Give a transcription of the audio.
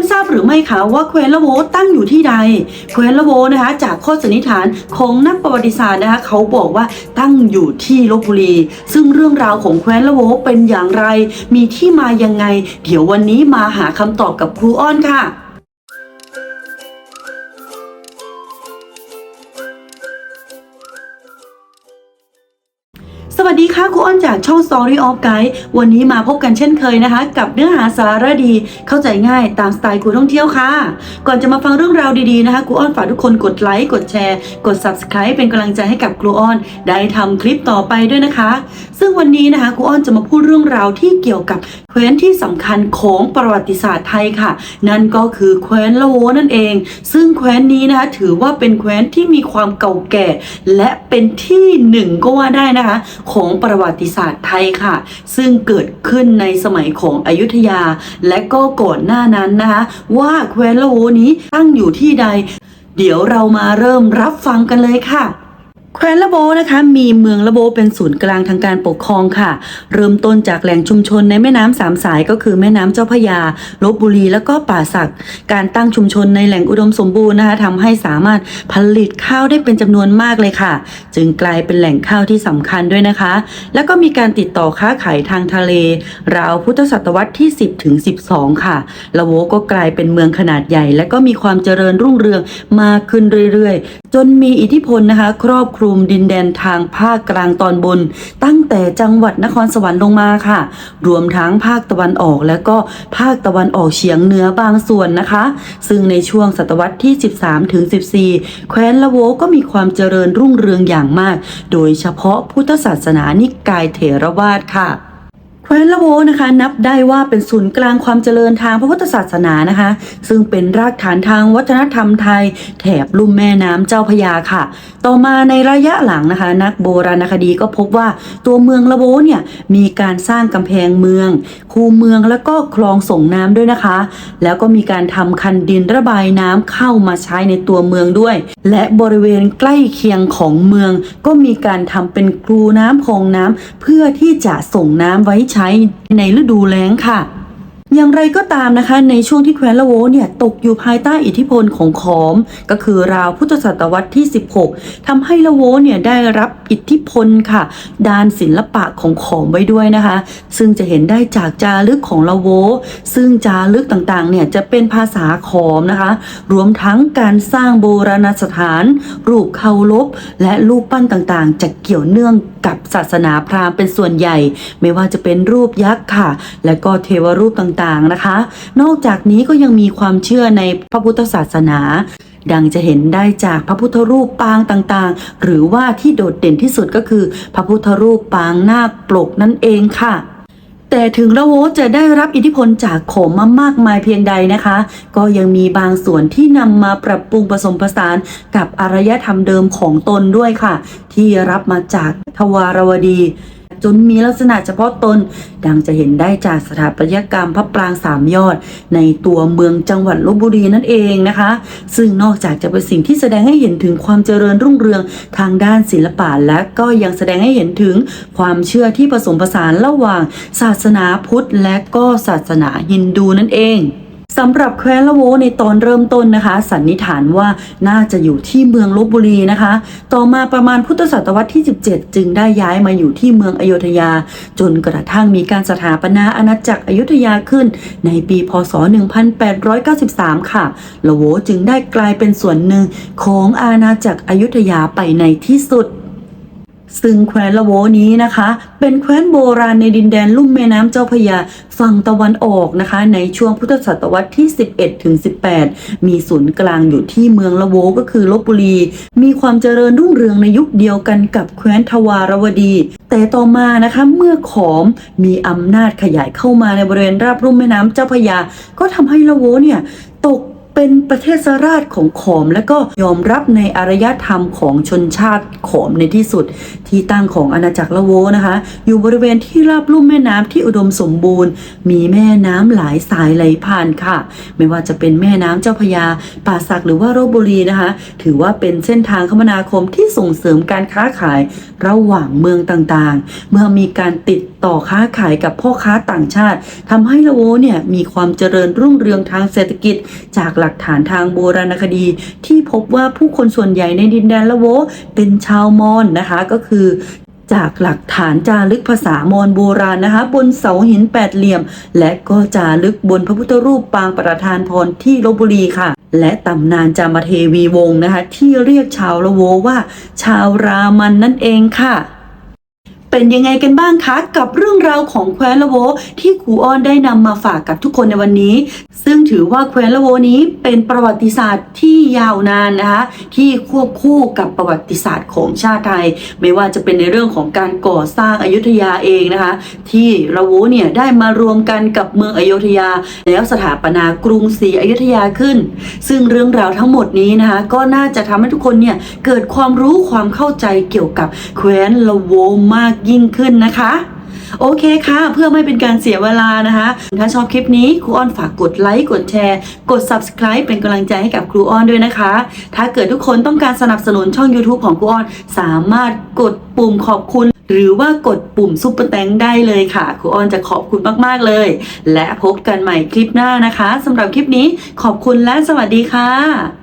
านทราบหรือไม่คะว่าเควนละโวตั้งอยู่ที่ใดเควนละโวนะคะจากข้อสันนิษฐานของนักประวัติศาสตร์นะคะเขาบอกว่าตั้งอยู่ที่ลบบุรี ซึ่งเรื่องราวของเควนละโวเป็นอย่างไร มีที่มายังไง เดี๋ยววันนี้มาหาคำตอบกับครูอ้อนค่ะ ดีค่ะครูอ้อนจากช่อง Story of Guide วันนี้มาพบกันเช่นเคยนะคะ กับเนื้อหาสาระดีเข้าใจง่ายตามสไตล์ครูท่องเที่ยวค่ะ ก่อนจะมาฟังเรื่องราวดีๆนะคะครูอ้อนฝากทุกคนกดไลค์กดแชร์ กด Subscribe เป็นกำลังใจให้กับครูอ้อน ได้ทำคลิปต่อไปด้วยนะคะ ซึ่งวันนี้นะคะครูอ้อนจะมาพูดเรื่องราวที่เกี่ยวกับแคว้นที่สำคัญของประวัติศาสตร์ไทยค่ะ นั่นก็คือแคว้นละโวนั่นเอง ซึ่งแคว้นนี้นะคะถือว่าเป็นแคว้นที่มีความเก่าแก่ และเป็นที่หนึ่งก็ว่าได้นะคะ ของประวัติศาสตร์ไทยค่ะ ซึ่งเกิดขึ้นในสมัยของอยุธยา และก็ก่อนหน้านั้นนะคะว่าแคว้นละโวนี้ตั้งอยู่ที่ใด เดี๋ยวเรามาเริ่มรับฟังกันเลยค่ะ แคว้นละโบนะคะมีเมืองละโบเป็นศูนย์กลางทางการปกครองค่ะ เริ่มต้นจากแหล่งชุมชนในแม่น้ำสามสายก็คือแม่น้ำเจ้าพระยาลบบุรีแล้วก็ป่าสัก การตั้งชุมชนในแหล่งอุดมสมบูรณ์นะคะทำให้สามารถผลิตข้าวได้เป็นจำนวนมากเลยค่ะ จึงกลายเป็นแหล่งข้าวที่สำคัญด้วยนะคะ แล้วก็มีการติดต่อค้าขายทางทะเล ราวพุทธศตวรรษที่ 10ถึง12 ค่ะละโวก็กลายเป็นเมืองขนาดใหญ่ และก็มีความเจริญรุ่งเรืองมากขึ้นเรื่อยๆ จนมีอิทธิพลนะคะ ครอบคลุมดินแดนทางภาคกลางตอนบน ตั้งแต่จังหวัดนครสวรรค์ลงมาค่ะ รวมทั้งภาคตะวันออกและก็ภาคตะวันออกเฉียงเหนือบางส่วนนะคะ ซึ่งในช่วงศตวรรษที่ 13ถึง14 แคว้นละโวก็มีความเจริญรุ่งเรืองอย่างมาก โดยเฉพาะพุทธศาสนานิกายเถรวาทค่ะ แคว้นละโวนะคะ นับได้ว่าเป็นศูนย์กลางความเจริญทางพระพุทธศาสนานะคะ ซึ่งเป็นรากฐานทางวัฒนธรรมไทย แถบลุ่มแม่น้ำเจ้าพยาค่ะ ต่อมาในระยะหลังนะคะ นักโบราณคดีก็พบว่าตัวเมืองละโวเนี่ยมีการสร้างกำแพงเมือง คูเมืองแล้วก็คลองส่งน้ำด้วยนะคะ แล้วก็มีการทำคันดินระบายน้ำเข้ามาใช้ในตัวเมืองด้วย และบริเวณใกล้เคียงของเมือง ก็มีการทำเป็นกรูน้ำคลองน้ำเพื่อที่จะส่งน้ำไว้ใช้ในฤดูแล้งค่ะ อย่างไรก็ตามนะคะ ในช่วงที่แคว้นละโวเนี่ยตกอยู่ภายใต้อิทธิพลของขอม ก็คือราวพุทธศตวรรษที่ 16ทำให้ละโวเนี่ยได้รับอิทธิพลค่ะ ด้านศิลปะของขอมไว้ด้วยนะคะ ซึ่งจะเห็นได้จากจารึกของละโว ซึ่งจารึกต่างๆเนี่ยจะเป็นภาษาขอมนะคะ รวมทั้งการสร้างโบราณสถาน รูปเคารพและรูปปั้นต่างๆจะเกี่ยวเนื่อง กับศาสนาพราหมณ์เป็นส่วนใหญ่ ไม่ว่าจะเป็นรูปยักษ์ค่ะ และก็เทวรูปต่างๆนะคะ นอกจากนี้ก็ยังมีความเชื่อในพระพุทธศาสนา ดังจะเห็นได้จากพระพุทธรูปปางต่างๆ หรือว่าที่โดดเด่นที่สุดก็คือ พระพุทธรูปปางนาคปลกนั่นเองค่ะ แต่ถึงละโวจะได้รับอิทธิพลจากโขมมามากมายเพียงใดนะคะ ก็ยังมีบางส่วนที่นำมาปรับปรุงผสมผสานกับอารยธรรมเดิมของตนด้วยค่ะ ที่รับมาจากทวารวดี จนมีลักษณะเฉพาะตน ดังจะเห็นได้จากสถาปัตยกรรมพระปรางสามยอด ในตัวเมืองจังหวัดลบบุรีนั่นเองนะคะ ซึ่งนอกจากจะเป็นสิ่งที่แสดงให้เห็นถึงความเจริญรุ่งเรืองทางด้านศิลปะและก็ยังแสดงให้เห็นถึงความเชื่อที่ผสมผสานระหว่าง ศาสนาพุทธและก็ศาสนาฮินดูนั่นเอง สำหรับแคว้นละโวในตอนเริ่มต้นนะคะ สันนิษฐานว่าน่าจะอยู่ที่เมืองลบบุรีนะคะ ต่อมาประมาณพุทธศตวรรษที่ 17 จึงได้ย้ายมาอยู่ที่เมืองอโยธยา จนกระทั่งมีการสถาปนาอาณาจักรอยุธยาขึ้น ในปีพศ 1893 ค่ะละโวจึงได้กลายเป็นส่วนหนึ่งของอาณาจักรอยุธยาไปในที่สุด ซึ่งแคว้นละโวนี้นะคะ เป็นแคว้นโบราณในดินแดนลุ่มแม่น้ำเจ้าพยาฝั่งตะวันออกนะคะ ในช่วงพุทธศตวรรษที่ 11ถึง18 มีศูนย์กลางอยู่ที่เมืองละโวก็คือลบบุรี มีความเจริญรุ่งเรืองในยุคเดียวกันกับแคว้นทวารวดี แต่ต่อมานะคะเมื่อขอมมีอำนาจขยายเข้ามาในบริเวณราบลุ่มแม่น้ำเจ้าพยา ก็ทำให้ละโวเนี่ยตก เป็นประเทศราชของขอม และก็ยอมรับในอารยธรรมของชนชาติขอมในที่สุด ที่ตั้งของอาณาจักรละโวนะคะ อยู่บริเวณที่ราบลุ่มแม่น้ำที่อุดมสมบูรณ์ มีแม่น้ำหลายสายไหลผ่านค่ะ ไม่ว่าจะเป็นแม่น้ำเจ้าพยา ป่าสักหรือว่าโรบบุรีนะคะ ถือว่าเป็นเส้นทางคมนาคมที่ส่งเสริมการค้าขาย ระหว่างเมืองต่างๆ เมื่อมีการติดต่อค้าขายกับพ่อค้าต่างชาติทำให้ละโวเนี่ยมีความเจริญรุ่งเรืองทางเศรษฐกิจ จากหลักฐานทางโบราณคดี ที่พบว่าผู้คนส่วนใหญ่ในดินแดนละโวเป็นชาวมอญนะคะก็คือ จากหลักฐานจารึกภาษามอญโบราณนะคะ บนเสาหินแปดเหลี่ยม และก็จารึกบนพระพุทธรูปปางประธานพรที่ลบบุรีค่ะ และตำนานจามเทวีวงศ์นะคะ ที่เรียกชาวละโวว่า ชาวรามันนั่นเองค่ะ เป็นยังไงกันบ้างคะกับเรื่องราวของแคว้นละโว ที่ครูอ้อนได้นำมาฝากกับทุกคนในวันนี้ ซึ่งถือว่าแคว้นละโวนี้เป็นประวัติศาสตร์ที่ยาวนานนะคะที่ควบคู่กับประวัติศาสตร์ของชาติไทย ไม่ว่าจะเป็นในเรื่องของการก่อสร้างอายุทยาเองนะคะ ที่ละโวเนี่ยได้มารวมกันกับเมืองอยุธยา แล้วสถาปนากรุงศรีอยุธยาขึ้น ซึ่งเรื่องราวทั้งหมดนี้นะคะก็น่าจะทำให้ทุกคนเนี่ยเกิดความรู้ความเข้าใจเกี่ยวกับแคว้นละโวมากยิ่งขึ้นนะคะโอเคค่ะ เพื่อไม่เป็นการเสียเวลานะคะ ถ้าชอบคลิปนี้ครูอ้อนฝากกดไลค์กดแชร์ กด subscribe เป็นกำลังใจให้กับครูอ้อนด้วยนะคะ ถ้าเกิดทุกคนต้องการสนับสนุนช่อง YouTube ของครูอ้อน สามารถกดปุ่มขอบคุณ หรือว่ากดปุ่มซุปเปอร์แตงได้เลยค่ะ ครูอ้อนจะขอบคุณมากๆเลย และพบกันใหม่คลิปหน้านะคะสำหรับคลิปนี้ขอบคุณและสวัสดีค่ะ